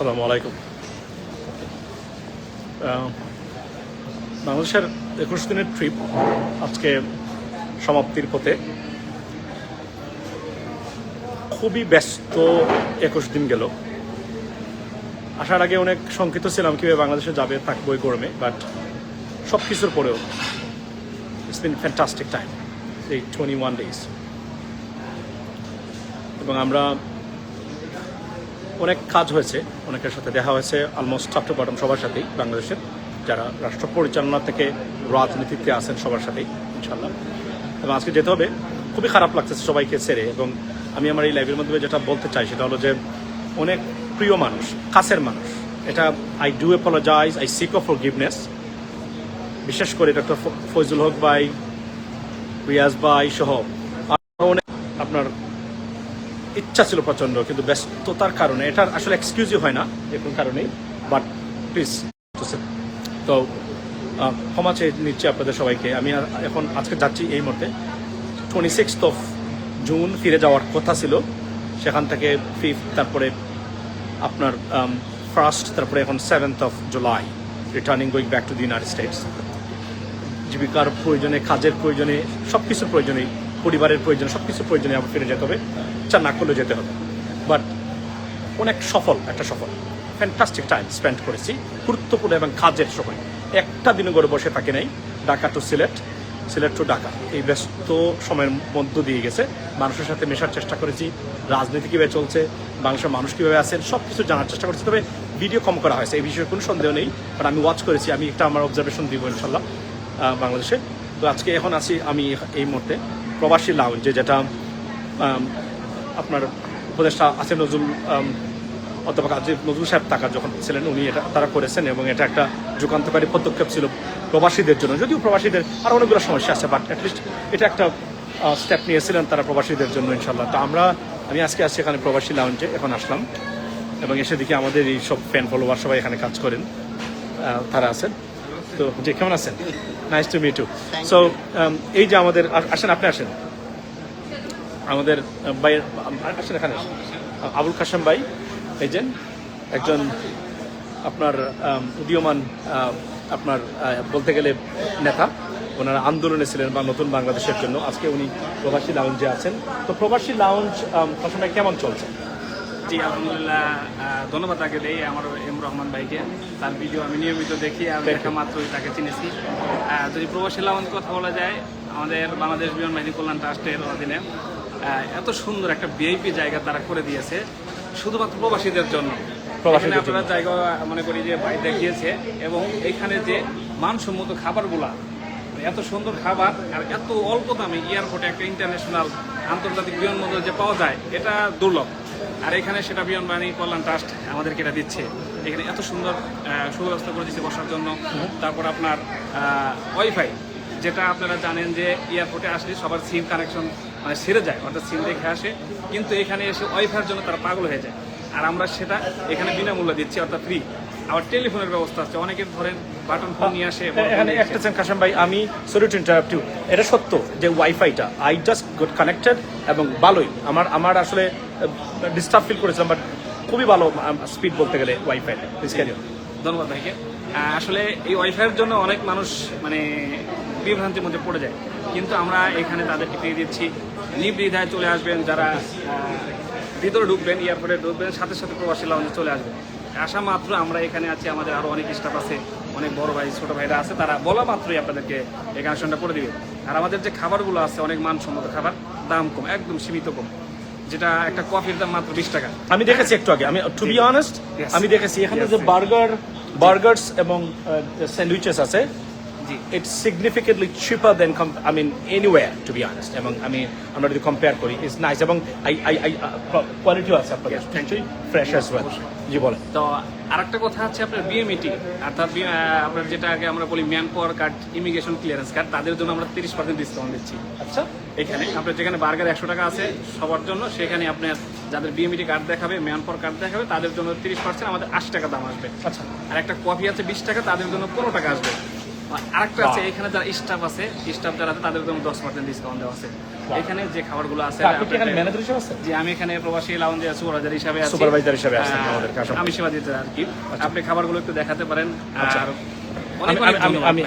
আসসালামু আলাইকুম। বাংলাদেশের একুশ দিনের ট্রিপ আজকে সমাপ্তির পথে। খুবই ব্যস্ত একুশ দিন গেল। আসার আগে অনেক শঙ্কিত ছিলাম কীভাবে বাংলাদেশে যাবে, থাকব গরমে বাট সব কিছুর পরেও ইটস বিন ফ্যান্টাস্টিক টাইম এই টোয়েন্টি ওয়ান ডেজ এবং আমরা অনেক কাজ হয়েছে, অনেকের সাথে দেখা হয়েছে অলমোস্ট টপ টু বটম সবার সাথেই বাংলাদেশের, যারা রাষ্ট্র পরিচালনা থেকে রাজনীতিতে আছেন সবার সাথেই ইনশাল্লাহ এবং আজকে যেতে হবে, খুবই খারাপ লাগতেছে সবাইকে ছেড়ে, এবং আমি আমার এই লাইভের মধ্যে যেটা বলতে চাই সেটা হলো যে, অনেক প্রিয় মানুষ, কাছের মানুষ, এটা I do apologize I seek of forgiveness বিশেষ করে ডক্টর ফজলুল হক ভাই, রিয়াজ ভাই সহ অনেক আপনার ইচ্ছা ছিল প্রচণ্ড কিন্তু ব্যস্ততার কারণে। এটার আসলে এক্সকিউজই হয় না, যে কোনো কারণেই বাট প্লিজ তো ক্ষমা চেয়ে নিচ্ছি আপনাদের সবাইকে। আমি এখন আজকে যাচ্ছি এই মুহূর্তে। টোয়েন্টি সিক্স অফ জুন ফিরে যাওয়ার কথা ছিল। সেখান থেকে ফিফথ তারপরে আপনার ফার্স্ট তারপরে এখন seventh of July returning going back to the United States জীবিকার প্রয়োজনে, কাজের প্রয়োজনে সব কিছুর প্রয়োজনে পরিবারের প্রয়োজন সব কিছুর প্রয়োজনে আবার ফিরে যেতে হবে। চা না করলেও যেতে হবে। বাট অনেক সফল, একটা সফল ফ্যান্টাস্টিক টাইম স্পেন্ড করেছি, গুরুত্বপূর্ণ এবং কাজের সময়। একটা দিনও করে বসে থাকে নাই, ঢাকা টু সিলেট সিলেট টু ঢাকা। এই ব্যস্ত সময়ের মধ্য দিয়ে গেছে। মানুষের সাথে মেশার চেষ্টা করেছি, রাজনীতি কীভাবে চলছে বাংলাদেশের মানুষ কীভাবে আছেন সব কিছু জানার চেষ্টা করেছি। তবে ভিডিও কম করা হয়েছে, এই বিষয়ে কোনো সন্দেহ নেই। বাট আমি ওয়াচ করেছি, আমি একটা আমার অবজারভেশন দিব ইনশাল্লাহ বাংলাদেশে। তো আজকে এখন আছি আমি এই মুহূর্তে। প্রবাসী লাউঞ্জে যেটা আপনার উপদেষ্টা আসিফ নজরুল অধ্যাপক আজিফ নজরুল সাহেব টাকা যখন ছিলেন, উনি এটা তারা করেছেন এবং এটা একটা যুগান্তকারী পদক্ষেপ ছিল প্রবাসীদের জন্য। যদিও প্রবাসীদের আর অনেকগুলো সমস্যা আছে বাট অ্যাটলিস্ট এটা একটা স্টেপ নিয়েছিলেন তারা প্রবাসীদের জন্য ইনশাল্লাহ তো আমরা, আমি আজকে আসছি এখানে প্রবাসী লাউঞ্জে এখন আসলাম। এবং এসে দেখি আমাদের এই সব ফ্যান ফলোয়ার সবাই এখানে কাজ করেন তারা আছেন। তো যে কেমন আছেন? Nice to meet to so এই যে আমাদের আসেন আপনি আসেন। আমাদের ভাই আসেন এখানে। আবুল কাসেম ভাই এই যে একজন আপনার উদীয়মান আপনার বলতে গেলে নেতা। ওনারা আন্দোলনে ছিলেন বা নতুন বাংলাদেশের জন্য। আজকে উনি প্রবাসী লাউঞ্জে আছেন। তো প্রবাসী লাউঞ্জ কাসেম কেমন চলছে? জি আলহামদুলিল্লাহ ধন্যবাদ তাকে দেই আমার এম রহমান ভাইকে। তার ভিডিও আমি নিয়মিত দেখি আমি দেখা। মাত্রই তাকে চিনেছি। যদি প্রবাসী লাউঞ্জ কথা বলা যায় আমাদের বাংলাদেশ বিমান বাহিনী কল্যাণ ট্রাস্টের অধীনে এত সুন্দর একটা ভিআইপি জায়গা তারা করে দিয়েছে শুধুমাত্র প্রবাসীদের জন্য। এখানে আপনারা জায়গা মনে করি যে ভাই দেখিয়েছে এবং এখানে যে মানসম্মত খাবারগুলা এত সুন্দর খাবার আর এত অল্প দামে এয়ারপোর্টে একটা ইন্টারন্যাশনাল আন্তর্জাতিক বিমানবন্দর যে পাওয়া যায় এটা দুর্লভ। আর এখানে সেটা বিমান বাহিনী কল্যাণ ট্রাস্ট আমাদেরকে এটা দিচ্ছে। এখানে এত সুন্দর সুব্যবস্থা করে দিচ্ছে বসার জন্য। তারপর আপনার ওয়াইফাই যেটা আপনারা জানেন যে এয়ারপোর্টে আসলে সবার সিম কানেকশন মানে সেরে যায় অর্থাৎ সিম দেখে আসে। কিন্তু এখানে এসে ওয়াইফাইয়ের জন্য তারা পাগল হয়ে যায়। আর আমরা সেটা এখানে বিনামূল্যে দিচ্ছি অর্থাৎ ফ্রি আবার টেলিফোনের ব্যবস্থা আছে। অনেকের ধরেন বাটন ফোন নিয়ে আসে এখানে একটা। চেন কাশেম ভাই আমি সরি টু ইন্টারাপ্ট ইউ এটা সত্য যে ওয়াইফাইটা আই জাস্ট গট কানেক্টেড এবং ভালোই। আমার আমার আসলে ডিস্টার্ব ফিল করেছিলাম বাট খুবই ভালো স্পিড বলতে গেলে ওয়াইফাই ধন্যবাদ ভাইকে। আসলে এই ওয়াইফাইয়ের জন্য অনেক মানুষ মানে বিভ্রান্তির মধ্যে পড়ে যায়। কিন্তু আমরা এখানে তাদেরকে পেয়ে দিচ্ছি। নির্দ্বিধায় চলে আসবেন যারা ভিতরে ঢুকবেন, এয়ারপোর্টে ঢুকবেন, সাথে সাথে প্রবাসী লাউঞ্জে চলে আসবেন। আসা মাত্র আমরা এখানে আছি, আমাদের আরও অনেক স্টাফ আছে, অনেক বড় ভাই, ছোট ভাইরা আছে, তারা বলা মাত্রই আপনাদেরকে এই কানেকশনটা করে দিবে। আর আমাদের যে খাবারগুলো আছে, অনেক মানসম্মত খাবার, দাম কম, একদম সীমিত কম। যেটা একটা কফির দাম মাত্র বিশ টাকা। আমি দেখেছি একটু আগে। আমি টু বি অনেস্ট আমি দেখেছি এখানে যে বার্গার বার্গার্স এবং স্যান্ডউইচেস আছে জি। It's significantly cheaper than I mean anywhere to be honest এবং আমি আমরা যদি কম্পেয়ার করি ইটস নাইস এবং আই আই আই কোয়ালিটিও আছে আপনাদের। ফ্রেশ অ্যাজ ওয়েল জি বলেন। তো আরেকটা কথা হচ্ছে আপনার বিএমইটি অর্থাৎ বি- আহ, আপনার যেটা আগে আমরা বলি manpower card immigration clearance card তাদের জন্য আমরা তিরিশ পার্সেন্ট ডিসকাউন্ট দিচ্ছি। আচ্ছা। এখানে আপনার যেখানে বার্গার একশো টাকা আছে সবার জন্য সেখানে আপনার যাদের বিএমইটি কার্ড দেখাবে ম্যান পাওয়ার কার্ড দেখাবে তাদের জন্য তিরিশ পার্সেন্ট আমাদের আশি টাকা দাম আসবে। আচ্ছা। আর একটা কফি আছে বিশ টাকা তাদের জন্য পনেরো টাকা আসবে। আরেকটা আছে এখানে যারা স্টাফ আছে স্টাফ যারা আছে তাদের জন্য দশ পার্সেন্ট ডিসকাউন্ট দেওয়া আছে। এখানে যে খাবারগুলো আছে এখানে ম্যানেজার হিসেবে আছেন? যে আমি এখানে প্রবাসী লাউঞ্জে সুপারভাইজার হিসাবে আছি। Supervisor হিসাবে আছেন আমাদের কাছে। আমি সেবা দিতে আর কি। আপনি খাবারগুলো একটু দেখাতে পারেন। আচ্ছা। আর আমি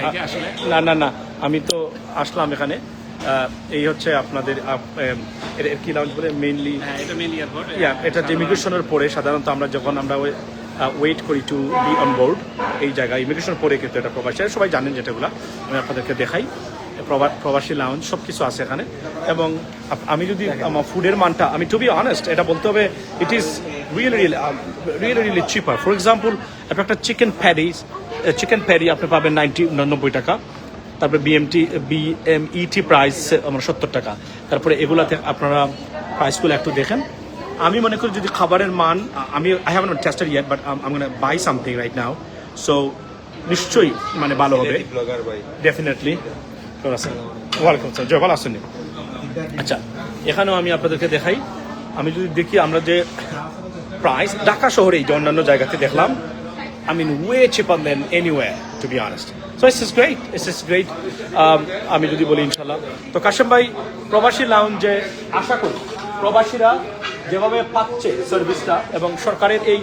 না না না। আমি তো আসলাম এখানে। এই হচ্ছে আপনাদের কি লাউঞ্জ বলে? মেইনলি হ্যাঁ এটা এয়ারপোর্ট এটা যে ইমিগ্রেশনের পরে সাধারণত আমরা যখন আমরা ওয়েট করি টু বি অন বোর্ড এই জায়গায়। ইমিগ্রেশন পরে কিন্তু এটা প্রবাসী আর সবাই জানেন যেটাগুলো। আমি আপনাদেরকে দেখাই। প্রবা- প্রবাসী লাউঞ্জ সব কিছু আছে এখানে। এবং আমি যদি আমার ফুডের মানটা আমি টু বি অনেস্ট এটা বলতে হবে it is really really really really cheaper for example আপনি একটা চিকেন প্যারিস চিকেন প্যারি আপনি পাবেন নাইনটি নব্বই টাকা। তারপরে বিএমটি বিএমইটি প্রাইস আমার সত্তর টাকা। তারপরে এগুলাতে আপনারা প্রাইসগুলো একটু দেখেন। আমি মনে করি যদি খাবারের মান আমি I have not tasted yet but I am buy something right now so নিশ্চয়ই মানে ভালো হবে। ডেফিনেটলি ওয়েলকাম স্যার জয় ভালো আসেন আচ্ছা এখানেও আমি আপনাদেরকে দেখাই। আমি যদি দেখি আমরা যে প্রাইস ঢাকা শহরে যে অন্যান্য জায়গাতে দেখলাম I mean, way cheaper than anywhere, to be honest. So this is great. This is great. Um, আমি যদি বলি ইনশাল্লাহ তো কাশেম ভাই প্রবাসী লাউঞ্জে আশা করি প্রবাসীরা যেভাবে পাচ্ছে সার্ভিসটা এবং সরকারের এই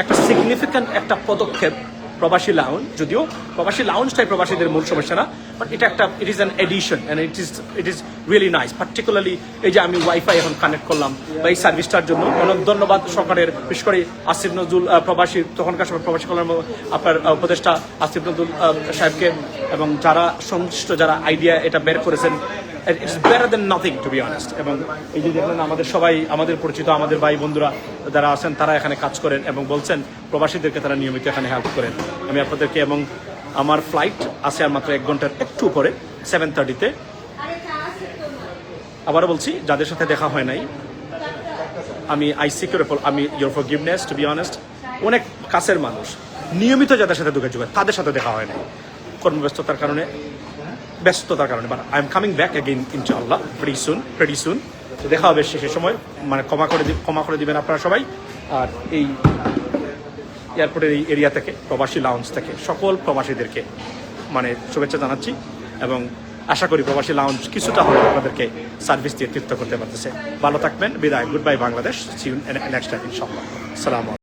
একটা সিগনিফিক্যান্ট একটা পদক্ষেপ প্রবাসী লাউঞ্জ যদিও প্রবাসী লাউঞ্জটাই প্রবাসীদের মূল সমস্যা না বাট এটা একটা it is an addition and it is it is really nice particularly এই যে আমি ওয়াইফাই এখন কানেক্ট করলাম বা এই সার্ভিসটার জন্য, অনেক ধন্যবাদ সরকারের, বিশেষ করে আসিফ নজরুল প্রবাসী, তখনকার সময় প্রবাসী কল্যাণ আপনার উপদেষ্টা আসিফ নজরুল সাহেবকে এবং যারা সংশ্লিষ্ট যারা আইডিয়া এটা বের করেছেন it's better than nothing to be honest এবং এই যে দেখলেন, আমাদের সবাই, আমাদের পরিচিত আমাদের ভাই বন্ধুরা যারা আছেন, তারা এখানে কাজ করেন এবং বলছেন প্রবাসীদেরকে তারা নিয়মিত এখানে হেল্প করেন। আমি আপনাদেরকে এবং আমার ফ্লাইট আছে আর মাত্র এক ঘণ্টার একটু পরে সেভেন থার্টিতে আবারও বলছি, যাদের সাথে দেখা হয় নাই, আমি আই সিকিউর আমি your forgiveness to be honest অনেক কাছের মানুষ। নিয়মিত যাদের সাথে যোগাযোগ তাদের সাথে দেখা হয় নাই। কর্মব্যস্ততার কারণে ব্যস্ততার কারণে but I am coming back again ইনশাআল্লাহ ভেরি সুন ভেরি সুন তো দেখা হবে শেষের সময় মানে ক্ষমা করে ক্ষমা করে দিবেন আপনারা সবাই। আর এই এয়ারপোর্টের এই এরিয়া থেকে, প্রবাসী লাউঞ্জ থেকে, সকল প্রবাসীদেরকে মানে শুভেচ্ছা জানাচ্ছি এবং আশা করি প্রবাসী লাউঞ্জ কিছুটা হলে আপনাদেরকে সার্ভিস দিয়ে তৃপ্ত করতে পারতেছে। ভালো থাকবেন, বিদায় good bye Bangladesh see next time ইনশাআল্লাহ সালাম